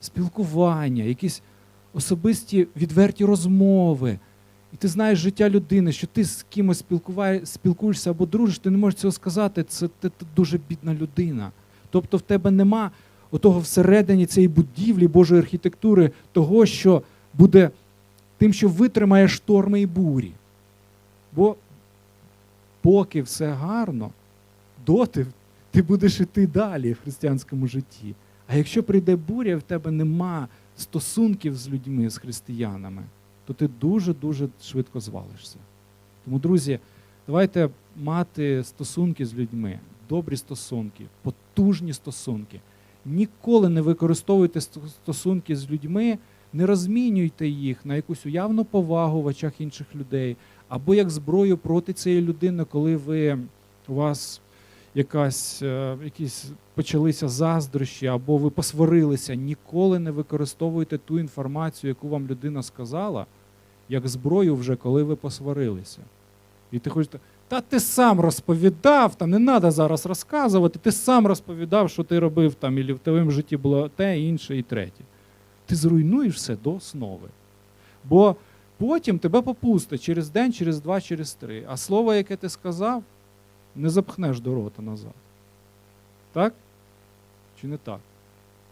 спілкування, якісь особисті відверті розмови. І ти знаєш життя людини, що ти з кимось спілкуєшся або дружиш, ти не можеш цього сказати, це ти, ти дуже бідна людина. Тобто в тебе нема отого всередині цієї будівлі Божої архітектури, того, що буде тим, що витримає шторми і бурі. Бо поки все гарно, доти ти будеш іти далі в християнському житті. А якщо прийде буря, в тебе нема стосунків з людьми, з християнами, то ти дуже-дуже швидко звалишся. Тому, друзі, давайте мати стосунки з людьми, добрі стосунки, потужні стосунки. Ніколи не використовуйте стосунки з людьми, не розмінюйте їх на якусь уявну повагу в очах інших людей, або як зброю проти цієї людини, коли ви у вас якась, е, якісь почалися заздрощі, або ви посварилися. Ніколи не використовуйте ту інформацію, яку вам людина сказала, як зброю вже, коли ви посварилися. І ти хочеш, та ти сам розповідав, та не треба зараз розказувати, ти сам розповідав, що ти робив там, і в твоєму житті було те, інше і третє. Ти зруйнуєш все до основи. Бо потім тебе попустить через день, через два, через три. А слово, яке ти сказав, не запхнеш до рота назад. Так? Чи не так?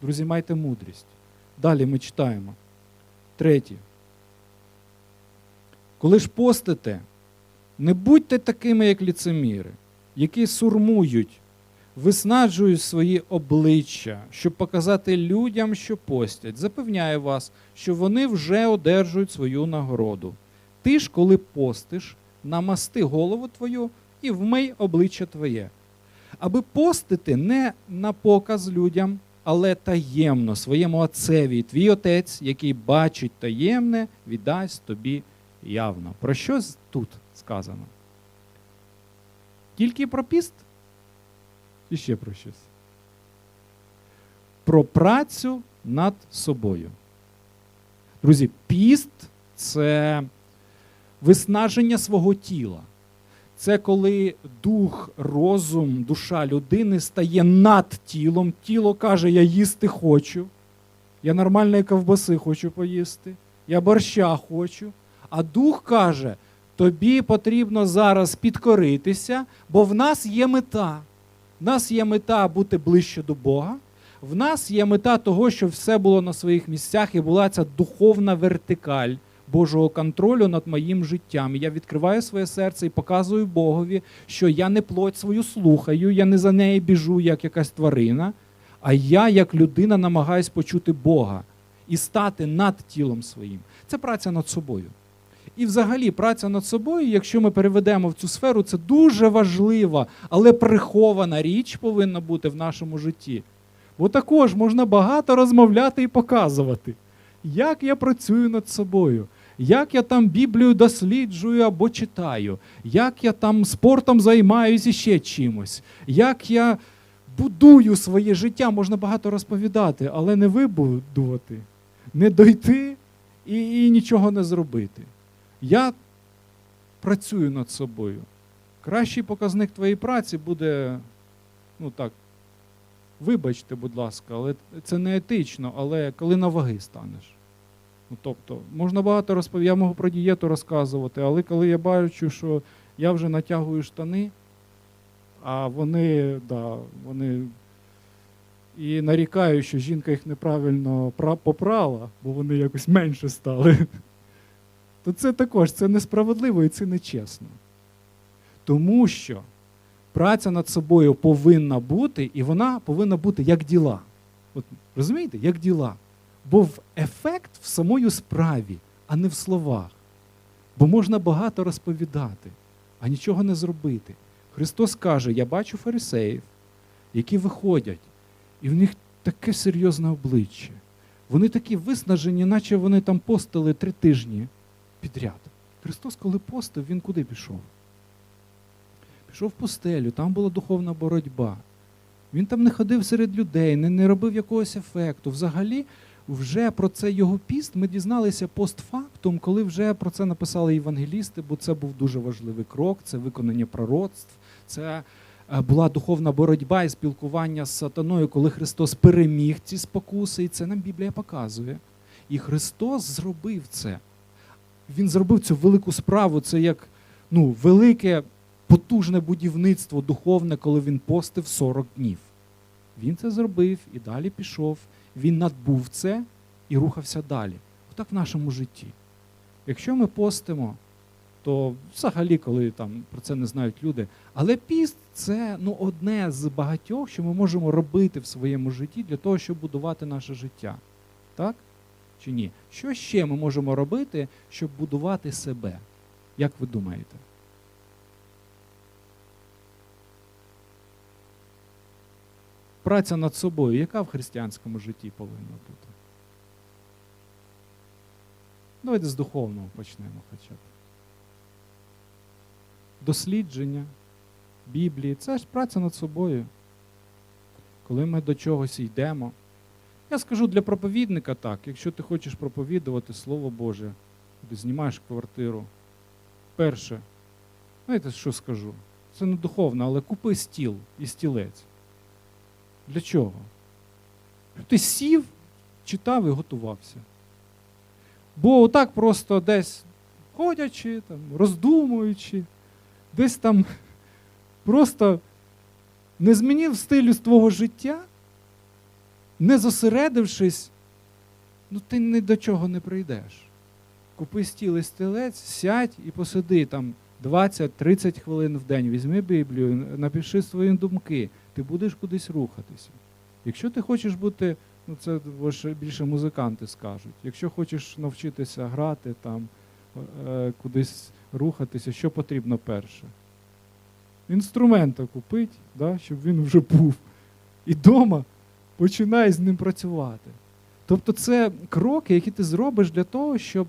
Друзі, майте мудрість. Далі ми читаємо. Третє. Коли ж постите, не будьте такими, як ліцеміри, які сурмують, виснаджують свої обличчя, щоб показати людям, що постять. Запевняю вас, що вони вже одержують свою нагороду. Ти ж, коли постиш, намасти голову твою і вмий обличчя твоє. Аби постити не на показ людям, але таємно своєму отцеві. Твій отець, який бачить таємне, віддасть тобі явно. Про що тут сказано? Тільки про піст? І ще про щось. Про працю над собою. Друзі, піст це виснаження свого тіла. Це коли дух, розум, душа людини стає над тілом. Тіло каже, я їсти хочу, я нормальної ковбаси хочу поїсти, я борща хочу. А дух каже, тобі потрібно зараз підкоритися, бо в нас є мета. В нас є мета бути ближче до Бога. В нас є мета того, щоб все було на своїх місцях і була ця духовна вертикаль Божого контролю над моїм життям. Я відкриваю своє серце і показую Богові, що я не плоть свою слухаю, я не за неї біжу, як якась тварина, а я, як людина, намагаюсь почути Бога і стати над тілом своїм. Це праця над собою. І взагалі праця над собою, якщо ми переведемо в цю сферу, це дуже важлива, але прихована річ повинна бути в нашому житті. Бо також можна багато розмовляти і показувати, як я працюю над собою, як я там Біблію досліджую або читаю, як я там спортом займаюся ще чимось, як я будую своє життя, можна багато розповідати, але не вибудувати, не дойти і, і нічого не зробити. Я працюю над собою. Кращий показник твоєї праці буде, ну так, вибачте, будь ласка, але це не етично, але коли на ваги станеш. Ну, тобто, можна багато розповідати, я можу про дієту розказувати, але коли я бачу, що я вже натягую штани, а вони, да, вони і нарікають, що жінка їх неправильно пра- попрала, бо вони якось менше стали то це також це несправедливо і це нечесно. Тому що праця над собою повинна бути, і вона повинна бути як діла. От, Розумієте, як діла. Бо в ефект в самої справі, а не в словах. Бо можна багато розповідати, а нічого не зробити. Христос каже: Я бачу фарисеїв, які виходять, і в них таке серйозне обличчя. Вони такі виснажені, наче вони там постили три тижні підряд. Христос, коли постив, він куди пішов? Пішов в пустелю, там була духовна боротьба. Він там не ходив серед людей, не, не робив якогось ефекту. Взагалі, вже про це його піст ми дізналися постфактум, коли вже про це написали євангелісти, бо це був дуже важливий крок, це виконання пророцтв, це е, була духовна боротьба і спілкування з сатаною, коли Христос переміг ці спокуси, і це нам Біблія показує. І Христос зробив це. Він зробив цю велику справу. Це як ну, велике потужне будівництво духовне, коли він постив 40 днів. Він це зробив і далі пішов. Він надбув це і рухався далі. Отак в нашому житті. Якщо ми постимо, то взагалі, коли там про це не знають люди, але піст це ну, одне з багатьох, що ми можемо робити в своєму житті для того, щоб будувати наше життя. Так? Чи ні? Що ще ми можемо робити, щоб будувати себе? Як ви думаєте? Праця над собою, яка в християнському житті повинна бути? Давайте з духовного почнемо хоча б. Дослідження Біблії це ж праця над собою. Коли ми до чогось йдемо. Я скажу для проповідника так, якщо ти хочеш проповідувати Слово Боже, ти знімаєш квартиру. Перше, знаєте, що скажу? Це не духовно, але купи стіл і стілець. Для чого? Ти сів, читав і готувався. Бо отак просто десь ходячи, там, роздумуючи, десь там просто не змінив стилю твого життя, не зосередившись, ну ти ні до чого не прийдеш. Купи стіл і стілець, сядь і посиди там 20-30 хвилин в день, візьми Біблію, напиши свої думки, ти будеш кудись рухатися. Якщо ти хочеш бути, ну це більше музиканти скажуть, якщо хочеш навчитися грати, там, е, кудись рухатися, що потрібно перше? Інструмента купить, да, щоб він вже був. І вдома починай з ним працювати. Тобто це кроки, які ти зробиш для того, щоб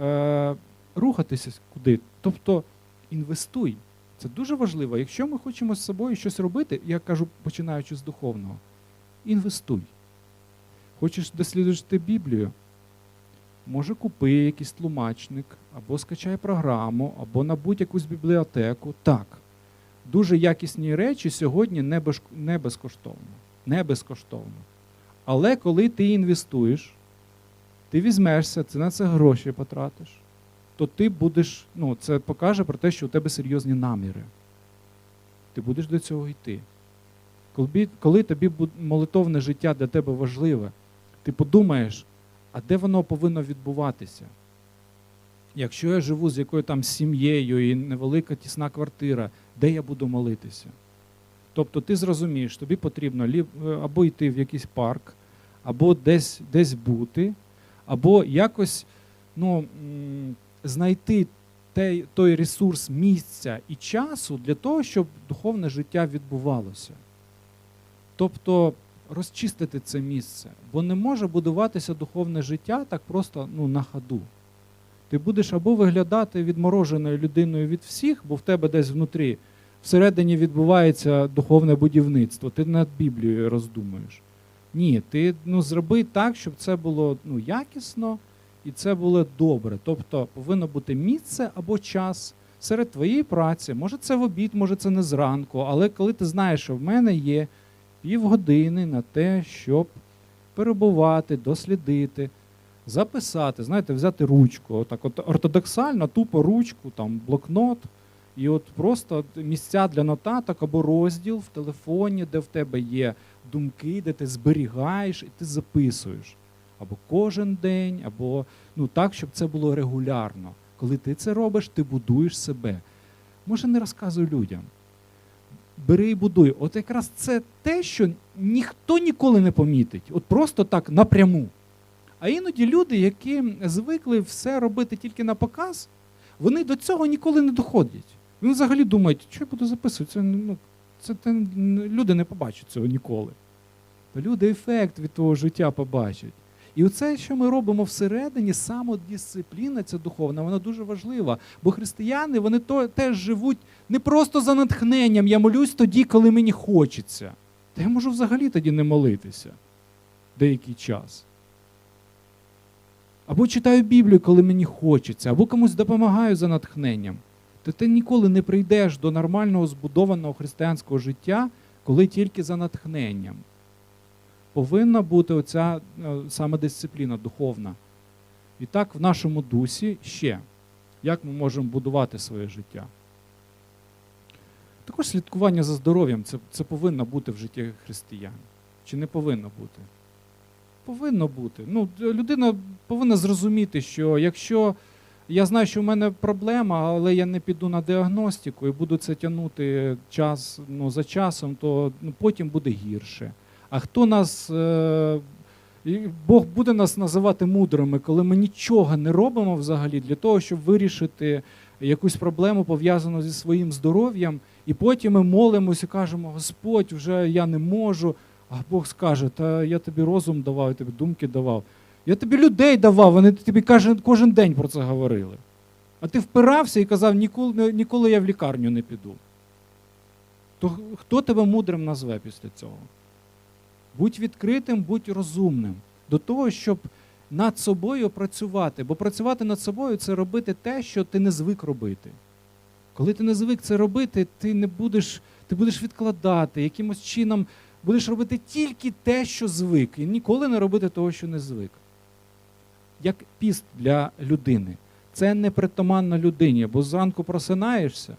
е, рухатися куди. Тобто інвестуй. Це дуже важливо. Якщо ми хочемо з собою щось робити, я кажу, починаючи з духовного, інвестуй. Хочеш досліджувати Біблію? Може, купи якийсь тлумачник, або скачай програму, або набудь якусь бібліотеку. Так. Дуже якісні речі сьогодні не, безкоштовно. Не безкоштовно. Але коли ти інвестуєш, ти візьмешся, ти на це гроші потратиш, то ти будеш, ну, це покаже про те, що у тебе серйозні наміри. Ти будеш до цього йти. Коли, коли тобі молитовне життя для тебе важливе, ти подумаєш, а де воно повинно відбуватися? Якщо я живу з якою там сім'єю і невелика тісна квартира, де я буду молитися? Тобто ти зрозумієш, тобі потрібно або йти в якийсь парк, або десь десь бути, або якось ну, знайти той, той ресурс місця і часу для того, щоб духовне життя відбувалося. Тобто розчистити це місце, бо не може будуватися духовне життя так просто ну, на ходу. Ти будеш або виглядати відмороженою людиною від всіх, бо в тебе десь внутрі всередині відбувається духовне будівництво, ти над Біблією роздумуєш. Ні, ти ну, зроби так, щоб це було ну, якісно і це було добре. Тобто повинно бути місце або час серед твоєї праці. Може, це в обід, може це не зранку, але коли ти знаєш, що в мене є півгодини на те, щоб перебувати, дослідити, записати, знаєте, взяти ручку, отак от ортодоксально, тупо ручку, там блокнот. І от просто місця для нотаток або розділ в телефоні, де в тебе є думки, де ти зберігаєш і ти записуєш. Або кожен день, або ну так, щоб це було регулярно. Коли ти це робиш, ти будуєш себе. Може, не розказуй людям. Бери і будуй. От якраз це те, що ніхто ніколи не помітить. От просто так напряму. А іноді люди, які звикли все робити тільки на показ, вони до цього ніколи не доходять. Вони взагалі думають, що я буду записувати, це, ну, це, це люди не побачать цього ніколи. Люди ефект від того життя побачать. І оце, що ми робимо всередині, самодисципліна ця духовна, вона дуже важлива. Бо християни вони то, теж живуть не просто за натхненням. Я молюсь тоді, коли мені хочеться. Та я можу взагалі тоді не молитися деякий час. Або читаю Біблію, коли мені хочеться, або комусь допомагаю за натхненням. то ти ніколи не прийдеш до нормального збудованого християнського життя, коли тільки за натхненням. Повинна бути оця е, саме дисципліна духовна. І так в нашому дусі ще, як ми можемо будувати своє життя. Також слідкування за здоров'ям це, це повинно бути в житті християн. Чи не повинно бути? Повинно бути. Ну, людина повинна зрозуміти, що якщо я знаю, що в мене проблема, але я не піду на діагностику і буду це тягнути час ну, за часом, то ну, потім буде гірше. А хто нас. Е- Бог буде нас називати мудрими, коли ми нічого не робимо взагалі для того, щоб вирішити якусь проблему пов'язану зі своїм здоров'ям, і потім ми молимося і кажемо: Господь, вже я не можу. А Бог скаже, та я тобі розум давав, я тобі думки давав. Я тобі людей давав, вони тобі кожен день про це говорили. А ти впирався і казав, ніколи, ніколи я в лікарню не піду. То хто тебе мудрим назве після цього? Будь відкритим, будь розумним до того, щоб над собою працювати. Бо працювати над собою це робити те, що ти не звик робити. Коли ти не звик це робити, ти не будеш, ти будеш відкладати, якимось чином будеш робити тільки те, що звик, і ніколи не робити того, що не звик. Як піст для людини. Це не притаманно людині, бо зранку просинаєшся,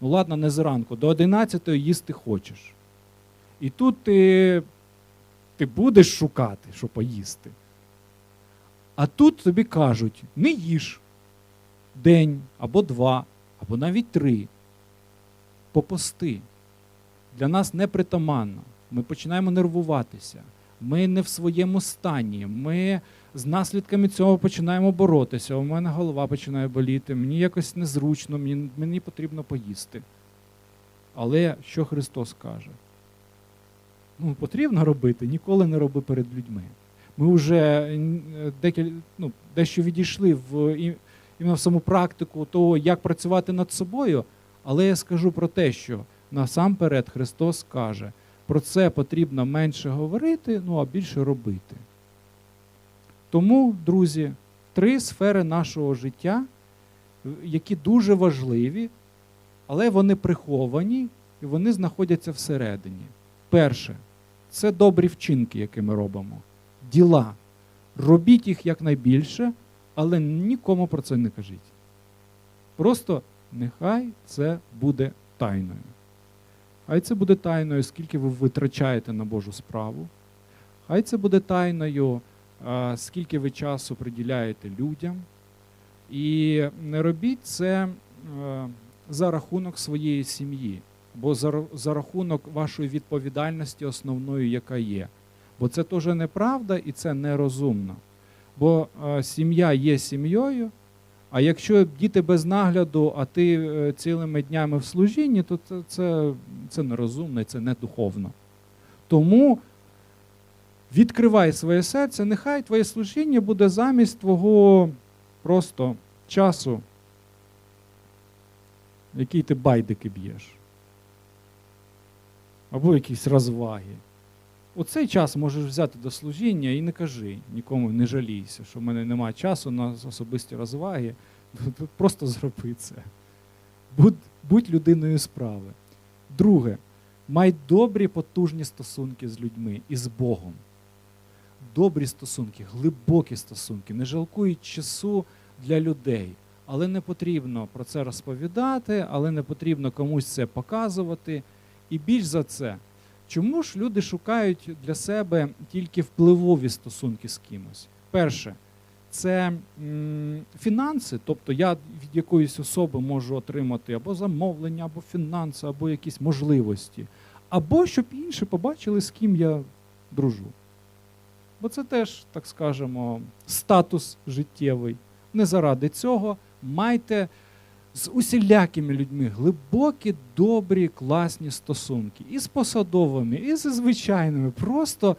ну ладно, не зранку, до 11 їсти хочеш. І тут ти, ти будеш шукати, що поїсти. А тут тобі кажуть, не їж день або два, або навіть три. Попости. Для нас непритаманно. Ми починаємо нервуватися. Ми не в своєму стані. Ми з наслідками цього починаємо боротися. У мене голова починає боліти, мені якось незручно, мені, мені потрібно поїсти. Але що Христос каже? Ну, потрібно робити, ніколи не роби перед людьми. Ми вже декіль, ну, дещо відійшли в іменно в саму практику того, як працювати над собою, але я скажу про те, що насамперед Христос каже, про це потрібно менше говорити, ну а більше робити. Тому, друзі, три сфери нашого життя, які дуже важливі, але вони приховані і вони знаходяться всередині. Перше це добрі вчинки, які ми робимо. Діла. Робіть їх якнайбільше, але нікому про це не кажіть. Просто нехай це буде тайною. Хай це буде тайною, скільки ви витрачаєте на Божу справу. Хай це буде тайною, скільки ви часу приділяєте людям. І не робіть це за рахунок своєї сім'ї, бо за рахунок вашої відповідальності основної, яка є. Бо це теж неправда і це нерозумно. Бо сім'я є сім'єю, а якщо діти без нагляду, а ти е, цілими днями в служінні, то це це, це нерозумно і це не духовно. Тому відкривай своє серце, нехай твоє служіння буде замість твого просто часу, який ти байдики б'єш. Або якісь розваги. Оцей час можеш взяти до служіння і не кажи, нікому не жалійся, що в мене немає часу на особисті розваги. Просто зроби це. Будь, будь людиною справи. Друге, май добрі потужні стосунки з людьми і з Богом. Добрі стосунки, глибокі стосунки, не жалкують часу для людей. Але не потрібно про це розповідати, але не потрібно комусь це показувати. І більш за це. Чому ж люди шукають для себе тільки впливові стосунки з кимось? Перше, це фінанси, тобто я від якоїсь особи можу отримати або замовлення, або фінанси, або якісь можливості, або щоб інші побачили, з ким я дружу. Бо це теж, так скажемо, статус життєвий. Не заради цього майте з усілякими людьми глибокі, добрі, класні стосунки. І з посадовими, і з звичайними. Просто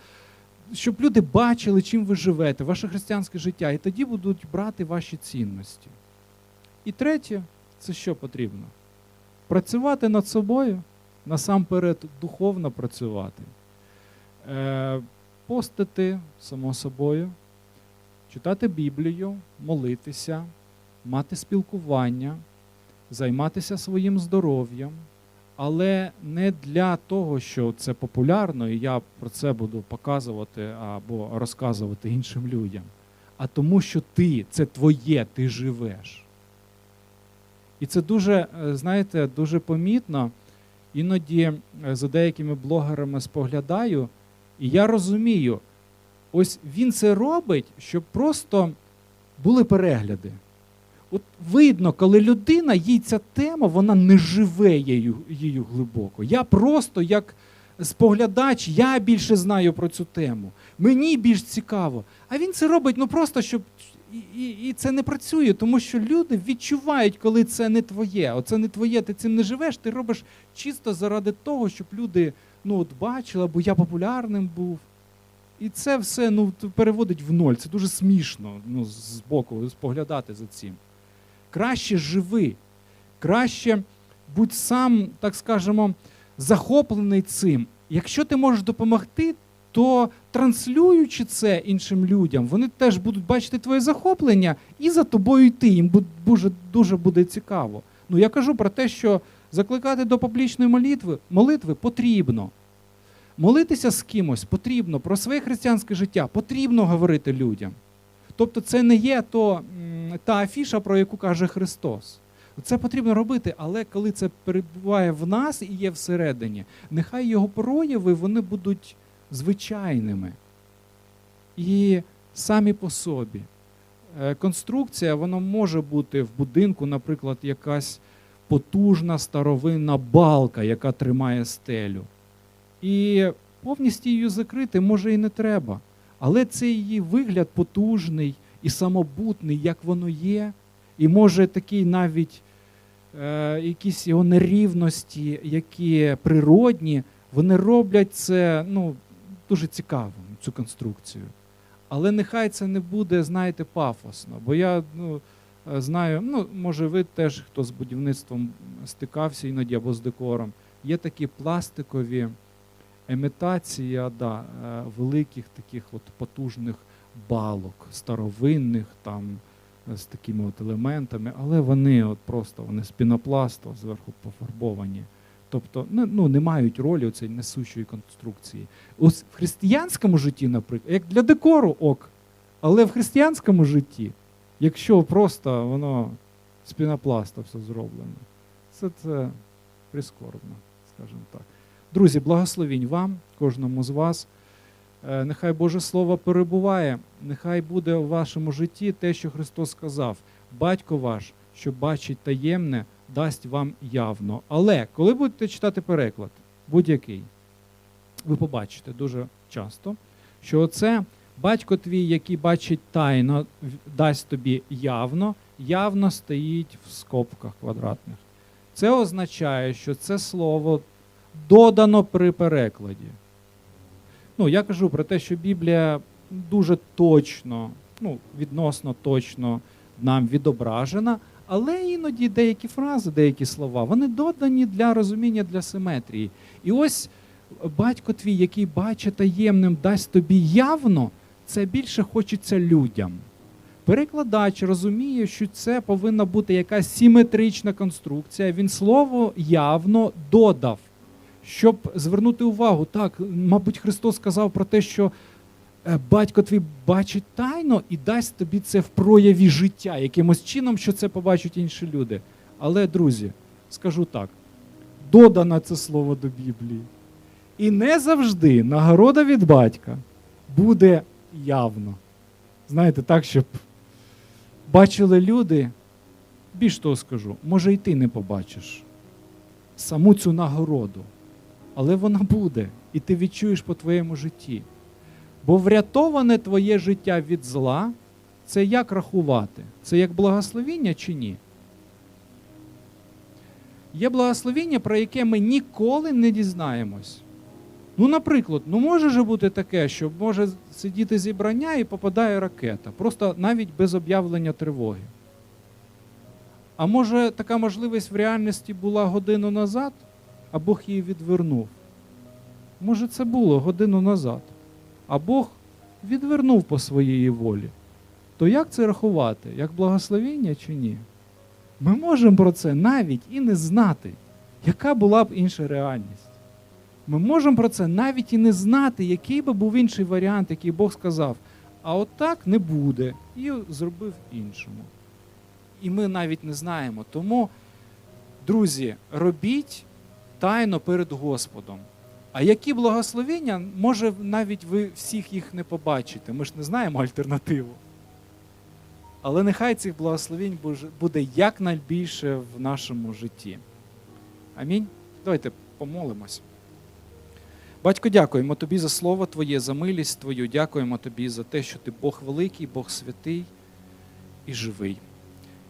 щоб люди бачили, чим ви живете, ваше християнське життя, і тоді будуть брати ваші цінності. І третє, це що потрібно? Працювати над собою, насамперед, духовно працювати, е, постити, само собою, читати Біблію, молитися, мати спілкування займатися своїм здоров'ям, але не для того, що це популярно, і я про це буду показувати або розказувати іншим людям, а тому, що ти це твоє, ти живеш. І це дуже, е, знаєте, дуже помітно. Іноді е, за деякими блогерами споглядаю, і я розумію, ось він це робить, щоб просто були перегляди. От видно, коли людина, їй ця тема, вона не живе її, її глибоко. Я просто як споглядач, я більше знаю про цю тему. Мені більш цікаво. А він це робить ну просто, щоб. І, і, і це не працює, тому що люди відчувають, коли це не твоє. Оце не твоє, ти цим не живеш, ти робиш чисто заради того, щоб люди ну, от бачили, або я популярним був. І це все ну, переводить в ноль. Це дуже смішно ну, з боку споглядати за цим. Краще живи, краще будь сам, так скажемо, захоплений цим. Якщо ти можеш допомогти, то транслюючи це іншим людям, вони теж будуть бачити твоє захоплення і за тобою йти. Їм дуже, дуже буде цікаво. Ну я кажу про те, що закликати до публічної молитви, молитви потрібно. Молитися з кимось потрібно, про своє християнське життя потрібно говорити людям. Тобто це не є то, та афіша, про яку каже Христос. Це потрібно робити, але коли це перебуває в нас і є всередині, нехай його прояви вони будуть звичайними. І самі по собі. Е, Конструкція вона може бути в будинку, наприклад, якась потужна старовинна балка, яка тримає стелю. І повністю її закрити може і не треба. Але цей її вигляд потужний і самобутний, як воно є, і може такий навіть е, якісь його нерівності, які природні, вони роблять це ну, дуже цікавим, цю конструкцію. Але нехай це не буде, знаєте, пафосно. Бо я ну, е, знаю, ну, може, ви теж, хто з будівництвом стикався іноді або з декором, є такі пластикові імітація да, е, великих таких от потужних балок, старовинних там е, з такими от елементами, але вони от просто вони з пінопласту зверху пофарбовані. Тобто ну, не мають ролі цієї несущої конструкції. В християнському житті, наприклад, як для декору ок, але в християнському житті, якщо просто воно з пінопласта все зроблено, це, це прискорбно, скажімо так. Друзі, благословінь вам, кожному з вас. Е, Нехай Боже Слово перебуває, нехай буде у вашому житті те, що Христос сказав. Батько ваш, що бачить таємне, дасть вам явно. Але коли будете читати переклад, будь-який, ви побачите дуже часто, що оце батько твій, який бачить тайно, дасть тобі явно, явно стоїть в скобках квадратних. Це означає, що це слово додано при перекладі. Ну, я кажу про те, що Біблія дуже точно, ну, відносно точно нам відображена, але іноді деякі фрази, деякі слова, вони додані для розуміння, для симетрії. І ось батько твій, який бачить таємним, дасть тобі явно, це більше хочеться людям. Перекладач розуміє, що це повинна бути якась симетрична конструкція. Він слово явно додав, щоб звернути увагу. Так, мабуть, Христос сказав про те, що е, батько твій бачить тайно і дасть тобі це в прояві життя, якимось чином, що це побачать інші люди. Але, друзі, скажу так: додано це слово до Біблії. І не завжди нагорода від батька буде явно. Знаєте, так, щоб бачили люди, більш того скажу, може, і ти не побачиш саму цю нагороду, але вона буде, і ти відчуєш по твоєму житті. Бо врятоване твоє життя від зла це як рахувати? Це як благословіння чи ні? Є благословіння, про яке ми ніколи не дізнаємось. Ну, наприклад, ну може же бути таке, що може сидіти зібрання і попадає ракета, просто навіть без об'явлення тривоги. А може така можливість в реальності була годину назад, а Бог її відвернув? Може, це було годину назад, а Бог відвернув по своїй волі. То як це рахувати? Як благословіння чи ні? Ми можемо про це навіть і не знати, яка була б інша реальність. Ми можемо про це навіть і не знати, який би був інший варіант, який Бог сказав. А от так не буде. І зробив іншому. І ми навіть не знаємо. Тому, друзі, робіть тайно перед Господом. А які благословення, може, навіть ви всіх їх не побачите. Ми ж не знаємо альтернативу. Але нехай цих благословень буде якнайбільше в нашому житті. Амінь. Давайте помолимось. Батько, дякуємо тобі за слово Твоє, за милість Твою. Дякуємо тобі за те, що ти Бог великий, Бог святий і живий.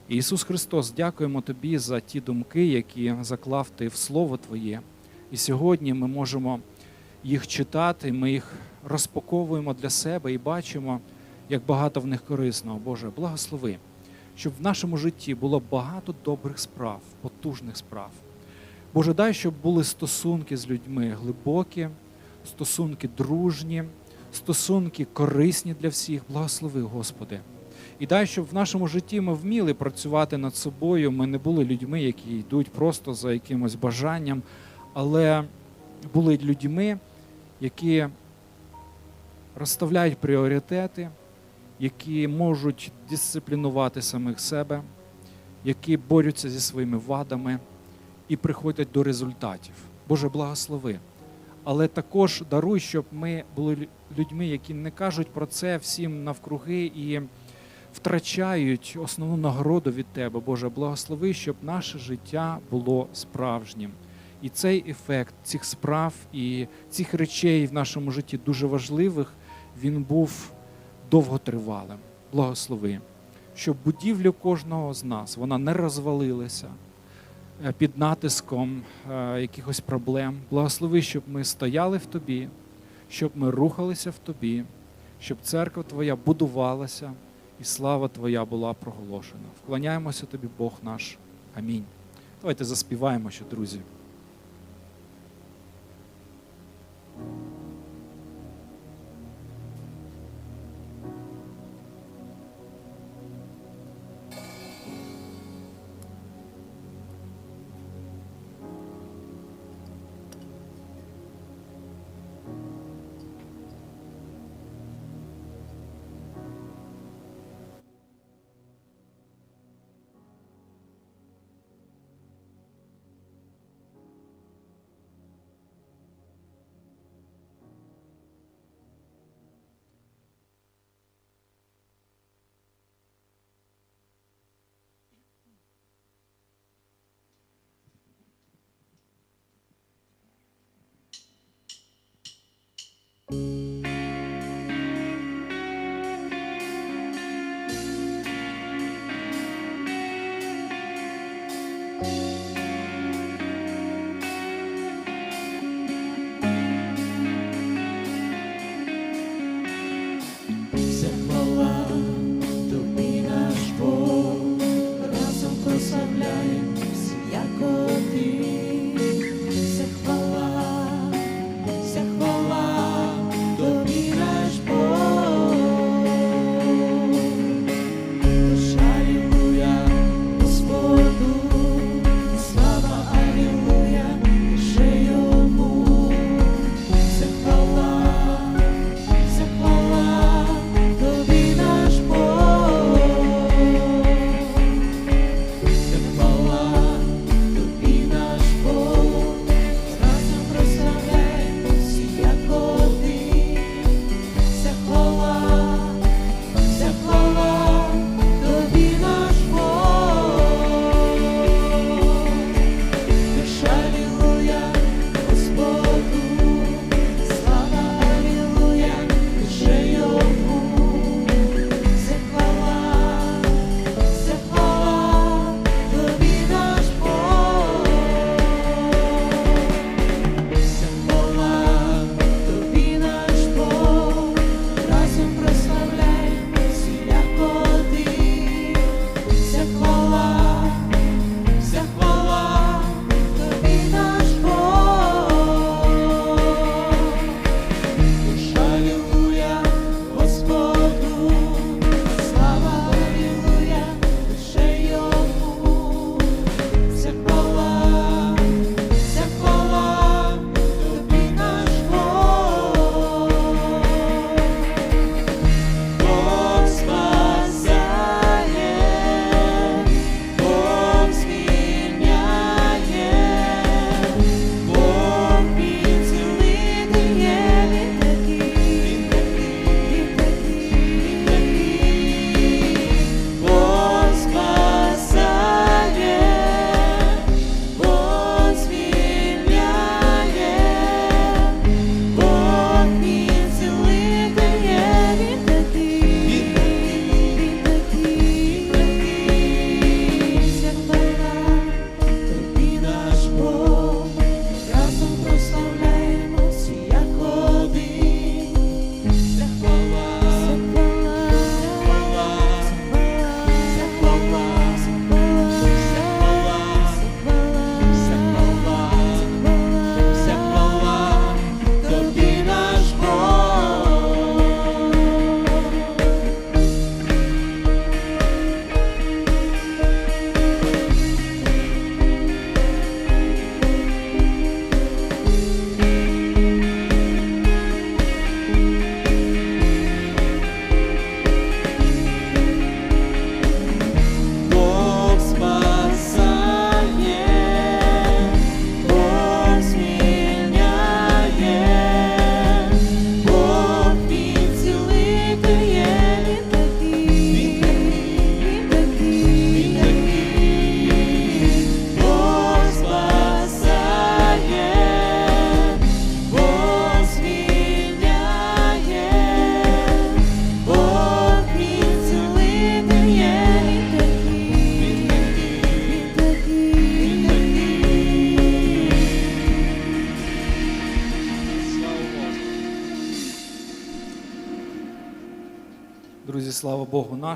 Ісус Христос, дякуємо тобі за ті думки, які заклав ти в Слово Твоє. І сьогодні ми можемо їх читати, ми їх розпаковуємо для себе і бачимо, як багато в них корисного. Боже, благослови, щоб в нашому житті було багато добрих справ, потужних справ. Боже, дай, щоб були стосунки з людьми глибокі, стосунки дружні, стосунки корисні для всіх. Благослови, Господи. І дай, щоб в нашому житті ми вміли працювати над собою. Ми не були людьми, які йдуть просто за якимось бажанням, але були людьми, які розставляють пріоритети, які можуть дисциплінувати самих себе, які борються зі своїми вадами і приходять до результатів. Боже, благослови. Але також даруй, щоб ми були людьми, які не кажуть про це всім навкруги і втрачають основну нагороду від Тебе. Боже, благослови, щоб наше життя було справжнім. І цей ефект цих справ і цих речей в нашому житті дуже важливих, він був довготривалим. Благослови, щоб будівля кожного з нас вона не розвалилася е, під натиском е, якихось проблем. Благослови, щоб ми стояли в тобі, щоб ми рухалися в тобі, щоб церква Твоя будувалася і слава Твоя була проголошена. Вклоняємося тобі, Бог наш. Амінь. Давайте заспіваємо ще, друзі.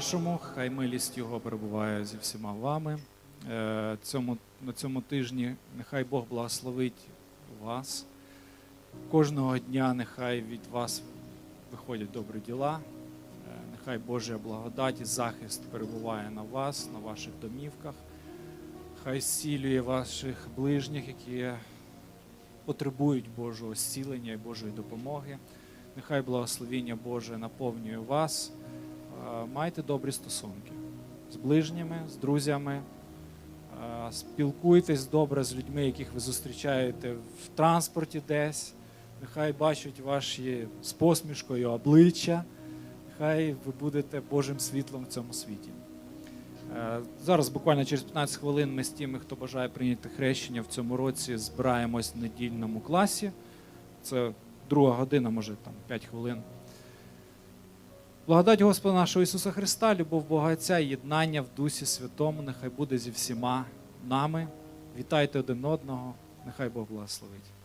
Богу нашому, хай милість Його перебуває зі всіма вами. Е, Цьому, на цьому тижні нехай Бог благословить вас. Кожного дня нехай від вас виходять добрі діла. Е, Нехай Божа благодать і захист перебуває на вас, на ваших домівках. Хай зцілює ваших ближніх, які потребують Божого зцілення і Божої допомоги. Нехай благословіння Боже наповнює вас. Е, Майте добрі стосунки з ближніми, з друзями. Е, Спілкуйтесь добре з людьми, яких ви зустрічаєте в транспорті десь. Нехай бачать ваші з посмішкою обличчя. Нехай ви будете Божим світлом в цьому світі. Е, Зараз буквально через 15 хвилин ми з тими, хто бажає прийняти хрещення в цьому році, збираємось в недільному класі. Це друга година, може там 5 хвилин. Благодать Господа нашого Ісуса Христа, любов Бога Отця, єднання в Дусі Святому, нехай буде зі всіма нами. Вітайте один одного, нехай Бог благословить.